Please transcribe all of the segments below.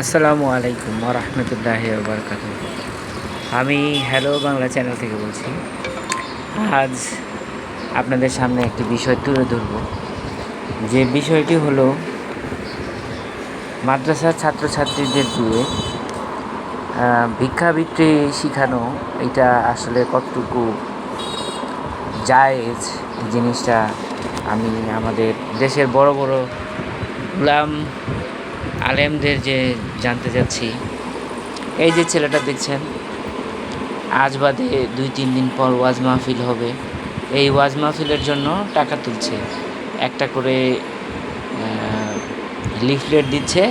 আসসালামু আলাইকুম রহমতুল্লাহ বরকাত আমি হ্যালো বাংলা চ্যানেল থেকে বলছি, আজ আপনাদের সামনে একটি বিষয় তুলে ধরব। যে বিষয়টি হলো, মাদ্রাসার ছাত্রছাত্রীদের দিয়ে ভিক্ষাবৃত্তি শেখানো, এটা আসলে কতটুকু জায়েজ জিনিসটা আমি আমাদের দেশের বড় বড় গুলাম আলেমদের যে জানতে চাচ্ছি, এই যে ছেলেটা দেখছেন, আজ বাদে দুই তিন দিন পর ওয়াজ মাহফিল হবে। এই ওয়াজ মাহফিলের জন্য টাকা তুলছে। একটা করে লিফলেট দিচ্ছে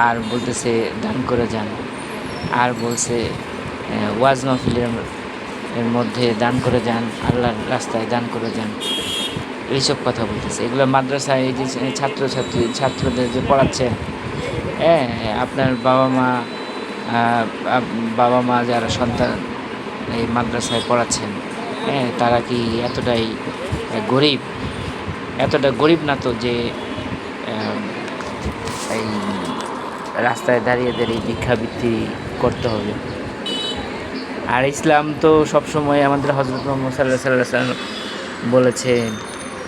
আর বলতেছে, দান করে যান। আর বলছে ওয়াজ মাহফিলের মধ্যে দান করে যান, আল্লাহর রাস্তায় দান করে যান। এইসব কথা বলতেছে। এগুলো মাদ্রাসায় এই যে ছাত্রছাত্রী, ছাত্রদের যে পড়াচ্ছেন হ্যাঁ আপনার বাবা মা বাবা মা যারা সন্তান এই মাদ্রাসায় পড়াচ্ছেন হ্যাঁ তারা কি এতটাই গরিব? এতটা গরিব না তো যে এই রাস্তায় দাঁড়িয়ে দাঁড়িয়ে ভিক্ষাবৃত্তি করতে হবে? আর ইসলাম তো সবসময় আমাদের হজরত মোহাম্মদ সাল্লাহ সাল্লাহ বলেছেন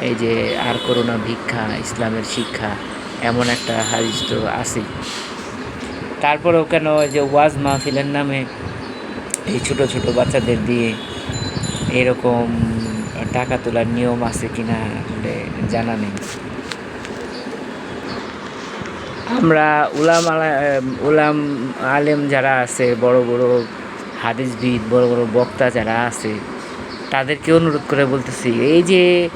এই যে আর করোনা ভিক্ষা, ইসলামের শিক্ষা, এমন একটা হাদিস তো আছেই। তারপরেও কেন ওই যে ওয়াজ মাহফিলের নামে এই ছোট ছোট বাচ্চাদের দিয়ে এরকম টাকা তোলার নিয়ম আছে কিনা আসলে জানা নেই। আমরা উলাম আলা- উলাম আলেম যারা আছে, বড় বড় হাদিসবিদ, বড় বড় বক্তা যারা আছে, তাদেরকে অনুরোধ করে বলতেছি, এই যে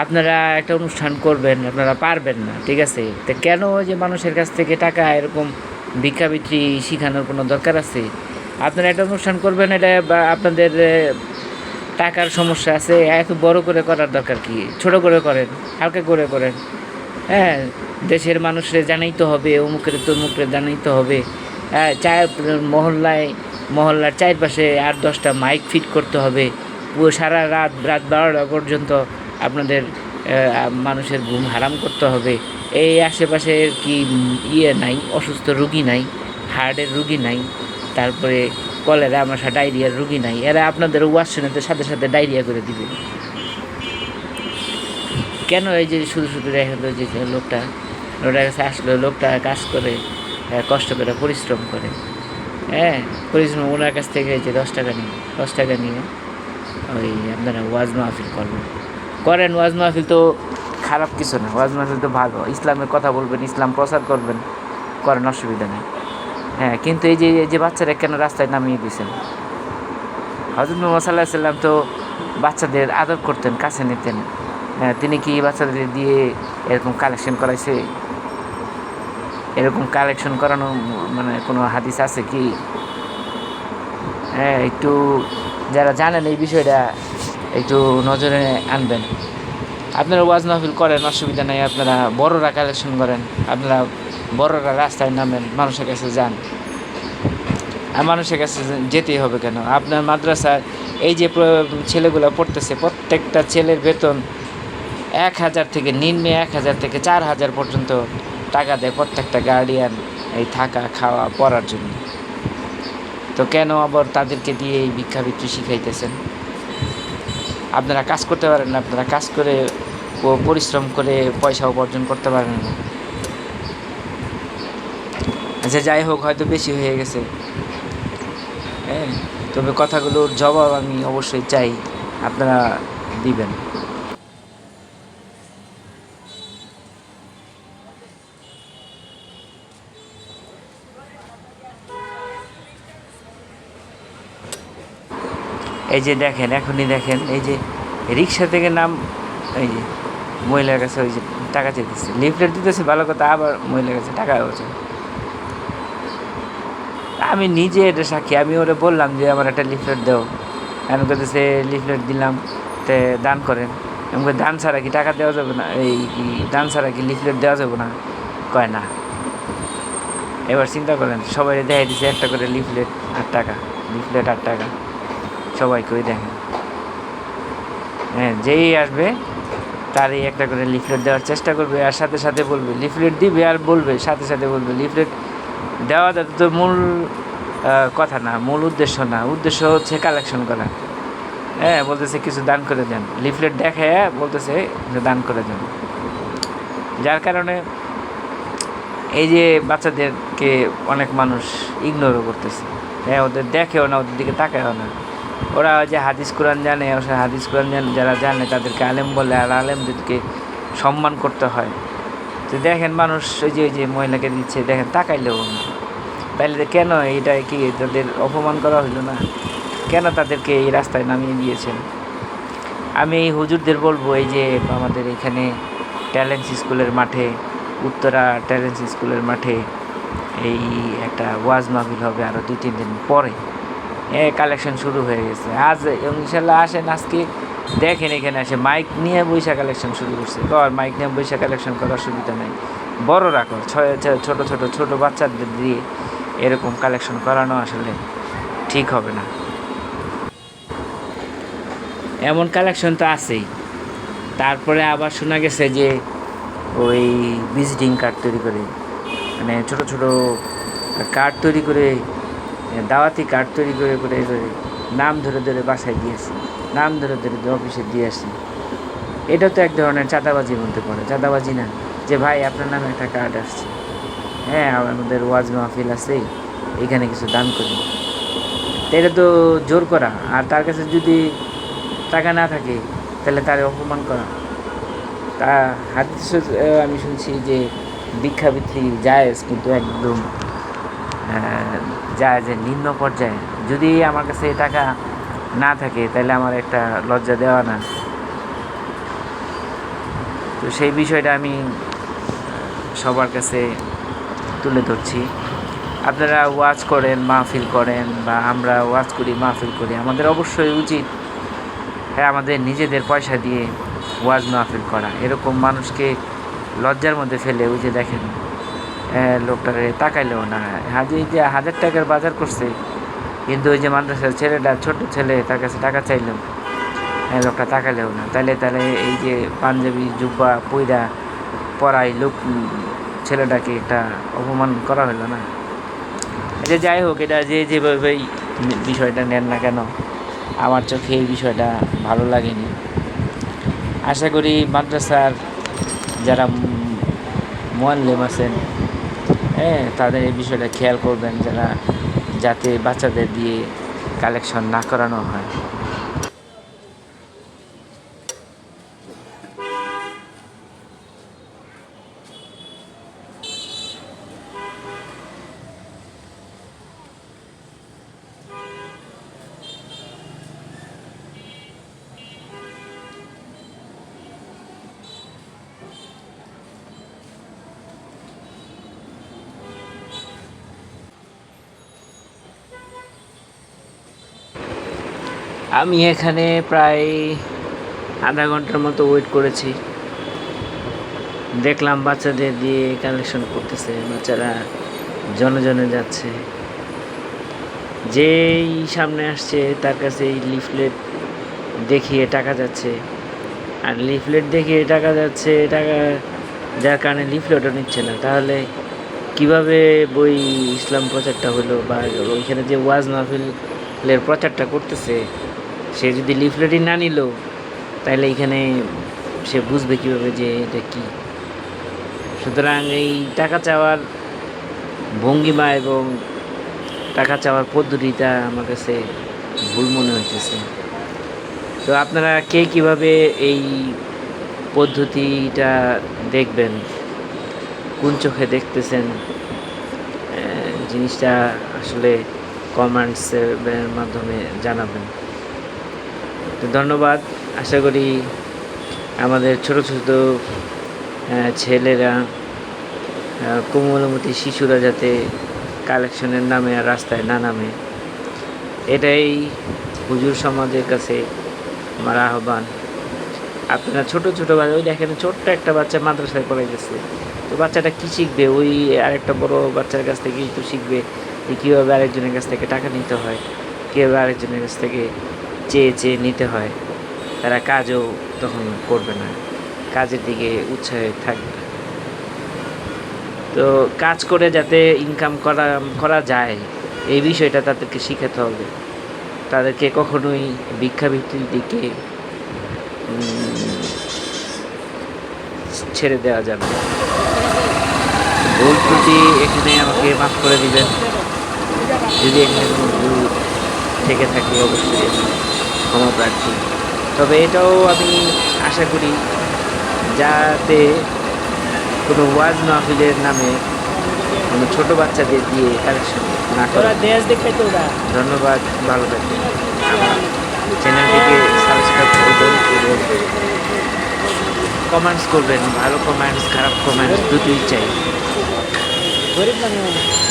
আপনারা একটা অনুষ্ঠান করবেন, আপনারা পারবেন না, ঠিক আছে? তো কেন যে মানুষের কাছ থেকে টাকা এরকম ভিক্ষাবৃত্তি শেখানোর কোনো দরকার আছে? আপনারা একটা অনুষ্ঠান করবেন, এটা আপনাদের টাকার সমস্যা আছে, এত বড় করে করার দরকার কি? ছোট করে করেন, হালকা করে করেন। হ্যাঁ দেশের মানুষের জানাইতে হবে, অমুকের তমুকের জানাইতে হবে। হ্যাঁ চার মহল্লায়, মহল্লার চারপাশে আট দশটা মাইক ফিট করতে হবে। পুরো সারা রাত রাত বারোটা পর্যন্ত আপনাদের মানুষের ঘুম হারাম করতে হবে। এই আশেপাশে কি ইয়ে নাই, অসুস্থ রুগী নাই হার্টের রুগী নাই, তারপরে কলেরা আমার আমাশা ডায়রিয়ার রুগী নাই, এরা আপনাদের ওয়াশ সাথে সাথে ডায়রিয়া করে দিবে। কেন এই যে শুধু শুধু দেখা গেলো যে লোকটা লোকটার কাছে আসলো, লোকটা কাজ করে কষ্ট করে, পরিশ্রম করে। হ্যাঁ পরিশ্রম, ওনার কাছ থেকে যে দশ টাকা নিয়ে, দশ টাকা নিয়ে ওই আপনারা ওয়াজ মাহফিল করবেন। করেন ওয়াজ মাহফিল তো খারাপ কিছু না। ওয়াজ মাহফিল তো ভালো। ইসলামের কথা বলবেন ইসলাম প্রচার করবেন করেন অসুবিধা নেই। হ্যাঁ কিন্তু এই যে এই যে বাচ্চারা কেন রাস্তায় নামিয়ে দিয়েছেন? হজরত মোহাম্মদ সাল্লাহ তো বাচ্চাদের আদর করতেন কাছে নিতেন। হ্যাঁ, তিনি কি বাচ্চাদের দিয়ে এরকম কালেকশন করাইছে? এরকম কালেকশন করানো মানে কোনো হাদিস আছে কি? হ্যাঁ একটু যারা জানেন এই বিষয়টা একটু নজরে আনবেন। আপনারা ওয়াজ মাহফিল করেন, অসুবিধা নেই, আপনারা বড়রা কালেকশন করেন, আপনারা বড়রা রাস্তায় নামেন, মানুষের কাছে যান। আর মানুষের কাছে যেতেই হবে কেন? আপনার মাদ্রাসায় এই যে ছেলেগুলো পড়তেছে, প্রত্যেকটা ছেলের বেতন এক হাজার থেকে, নিম্নে এক হাজার থেকে চার হাজার পর্যন্ত টাকা দেয় প্রত্যেকটা গার্ডিয়ান এই থাকা, খাওয়া, পড়ার জন্য। তো কেন আবার তাদেরকে দিয়ে এই ভিক্ষাবৃত্তি শিখাইতেছেন? আপনারা কাজ করতে পারেন না, আপনারা কাজ করে পরিশ্রম করে পয়সা উপার্জন করতে পারেন না। যে যাই হোক, হয়তো বেশি হয়ে গেছে। হ্যাঁ তবে কথাগুলোর জবাব আমি অবশ্যই চাই, আপনারা দিবেন। এই যে দেখেন এখনই দেখেন এই যে রিক্সা থেকে নাম এই যে মহিলার কাছে ওই যে টাকা চাইতেছে। লিফলেট দিতেছে ভালো কথা আবার মহিলার কাছে টাকা হচ্ছে আমি নিজে এটা সাক্ষী আমি ওরা বললাম যে আমার একটা লিফলেট দাও। আমি করতেছে লিফলেট দিলাম তে দান করেন। আমি কই, দান ছাড়া কি টাকা দেওয়া যাবে না? এই কি দান ছাড়া কি লিফলেট দেওয়া যাবে না? কয় না। এবার চিন্তা করেন সবাই দেখাই দিছে একটা করে লিফলেট আট টাকা লিফলেট আট টাকা। সবাইকে ওই দেখেন। হ্যাঁ যেই আসবে, তারই একটা করে লিফলেট দেওয়ার চেষ্টা করবে আর সাথে সাথে বলবে লিফলেট দিবে আর বলবে, সাথে সাথে বলবে। লিফলেট দেওয়া তো মূল কথা না, মূল উদ্দেশ্য না। উদ্দেশ্য হচ্ছে কালেকশন করা। হ্যাঁ বলতেছে কিছু দান করে দেন। লিফলেট দেখে বলতেছে যে দান করে দেন। যার কারণে এই যে বাচ্চাদেরকে অনেক মানুষ ইগনোরও করতেছে। হ্যাঁ ওদের দেখেও না, ওদের দিকে তাকায়ও না। ওরা যে হাদিস কোরআন জানে ওরা হাদিস কোরআন জানে, যারা জানে তাদেরকে আলেম বলে, আর আলেমদেরকে সম্মান করতে হয়। তো দেখেন মানুষ ওই যে ওই যে মহিলাকে দিচ্ছে, দেখেন তাকাইলেও তাইলে কেন এটা কি তাদের অপমান করা হইল না? কেন তাদেরকে এই রাস্তায় নামিয়ে দিয়েছেন? আমি এই হুজুরদের বলব, এই যে আমাদের এখানে ট্যালেন্টস স্কুলের মাঠে, উত্তরা ট্যালেন্টস স্কুলের মাঠে এই একটা ওয়াজ মাহফিল হবে আরও দুই তিন দিন পরে। কালেকশন শুরু হয়ে গেছে। আজ ইনশাল্লাহ আসেন আজকে দেখেন এখানে আসে। মাইক নিয়ে বৈশা কালেকশন শুরু করছে। কর মাইক নিয়ে বৈশা কালেকশন করার সুবিধা নেই। বড় রাখো ছোট ছোট ছোট বাচ্চাদের দিয়ে এরকম কালেকশন করানো আসলে ঠিক হবে না। এমন কালেকশন তো আছেই। তারপরে আবার শোনা গেছে যে ওই ভিজিটিং কার্ড তৈরি করে মানে ছোট ছোট কার্ড তৈরি করে দাওয়াতি কার্ড তৈরি করে করে নাম ধরে ধরে বাসায় দিয়েছে নাম ধরে ধরে অফিসে দিয়ে আসি। এটা তো এক ধরনের চাঁদাবাজির মধ্যে পড়ে। চাঁদাবাজি না, যে ভাই আপনার নামে একটা কার্ড আসছে। হ্যাঁ আমাদের ওয়াজ মাহফিল আছে, এখানে কিছু দান করি। এটা তো জোর করা। আর তার কাছে যদি টাকা না থাকে, তাহলে তার অপমান করা। তা হাদিস আমি শুনছি যে ভিক্ষাবৃত্তি জায়েজ কিন্তু একদম জায়েজের নিম্ন পর্যায়ে। যদি আমার কাছে টাকা না থাকে, তাহলে আমার একটা লজ্জা দেওয়া না। তো সেই বিষয়টা আমি সবার কাছে তুলে ধরছি। আপনারা ওয়াজ করেন, মাহফিল করেন, বা আমরা ওয়াজ করি, মাহফিল করি, আমাদের অবশ্যই উচিত হ্যাঁ আমাদের নিজেদের পয়সা দিয়ে ওয়াজ মাহফিল করা। এরকম মানুষকে লজ্জার মধ্যে ফেলে, ওই যে দেখেন লোকটারে তাকাইলেও না। হাজি যে হাজার টাকার বাজার করছে, কিন্তু ওই যে মাদ্রাসার ছেলেটা ছোট ছেলে, তার কাছে টাকা চাইলেও হ্যাঁ লোকটা তাকালেও না। তাহলে তাহলে এই যে পাঞ্জাবি, জুব্বা, পইরা পরাই লোক ছেলেটাকে একটা অপমান করা হলো না। এটা যাই হোক, এটা যে যেভাবেই বিষয়টা নেন না কেন, আমার চোখে এই বিষয়টা ভালো লাগেনি। আশা করি মাদ্রাসার যারা মোয়াল্লেম আছেন হ্যাঁ তাদের এই বিষয়টা খেয়াল করবেন যারা যাতে বাচ্চাদের দিয়ে কালেকশন না করানো হয়। আমি এখানে প্রায় আধা ঘণ্টার মতো ওয়েট করেছি। দেখলাম বাচ্চাদের দিয়ে কালেকশন করতেছে, বাচ্চারা জনে জনে যাচ্ছে। যেই সামনে আসছে, তার কাছে এই লিফলেট দেখিয়ে টাকা যাচ্ছে। আর লিফলেট দেখিয়ে টাকা যাচ্ছে, টাকা যার কারণে লিফলেটও নিচ্ছে না। তাহলে কীভাবে বই ইসলাম প্রচারটা হলো বা ওইখানে যে ওয়াজ মাহফিলের প্রচারটা করতেছে সে যদি লিফলেটই না নিল তাহলে এখানে সে বুঝবে কীভাবে যে এটা কী। সুতরাং এই টাকা চাওয়ার ভঙ্গিমা এবং টাকা চাওয়ার পদ্ধতিটা আমার কাছে ভুল মনে হইতেছে। তো আপনারা কে কীভাবে এই পদ্ধতিটা দেখবেন? কোন চোখে দেখতেছেন? জিনিসটা আসলে কমেন্টসের মাধ্যমে জানাবেন। তো ধন্যবাদ। আশা করি আমাদের ছোট ছোট ছেলেরা কোমলমতি শিশুরা যাতে কালেকশনের নামে আর রাস্তায় না নামে। এটাই হুজুর সমাজের কাছে আমার আহ্বান। আপনারা ছোট ছোট বাচ্চা, ওই দেখেন ছোট্ট একটা বাচ্চা মাদ্রাসায় পড়ে গেছে তো বাচ্চাটা কী শিখবে? ওই আরেকটা বড় বাচ্চার কাছ থেকে তো শিখবে যে কীভাবে আরেকজনের কাছ থেকে টাকা নিতে হয়, কীভাবে আরেকজনের কাছ থেকে চেয়ে চেয়ে নিতে হয়। তারা কাজও তখন করবে না। কাজের দিকে উৎসাহে থাকবে। না তো কাজ করে যাতে ইনকাম করা করা যায়, এই বিষয়টা তাদেরকে শিখাতে হবে। তাদেরকে কখনোই ভিক্ষাবৃত্তির দিকে ছেড়ে দেওয়া যাবে। ভুল ত্রুটি এখানে আমাকে মাফ করে দিবেন। যদি এখানে কোনো ভুল থেকে থাকে, অবশ্যই। আমি ক্ষমা প্রার্থী তবে এটাও আমি আশা করি যাতে কোনো ওয়াজ মাহফিলের নামে কোনো ছোটো বাচ্চাদের দিয়ে কালেকশন না করে। ধন্যবাদ ভালো থাকবেন। আমার চ্যানেলটিকে সাবস্ক্রাইব করবেন এবং কমেন্টস করবেন ভালো কমেন্টস খারাপ কমেন্টস দুটোই চাই।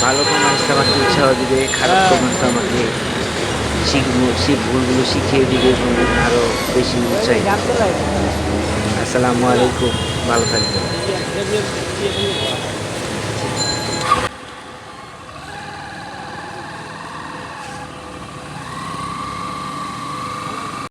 ভালো কমেন্টস আমাকে উৎসাহ দিবে খারাপ কমেন্টস আমাকে শিখব সেই ভুলগুলো শিখিয়ে দিবে এবং আরও বেশি উৎসাহী। আসসালামু আলাইকুম ভালো থাকবেন।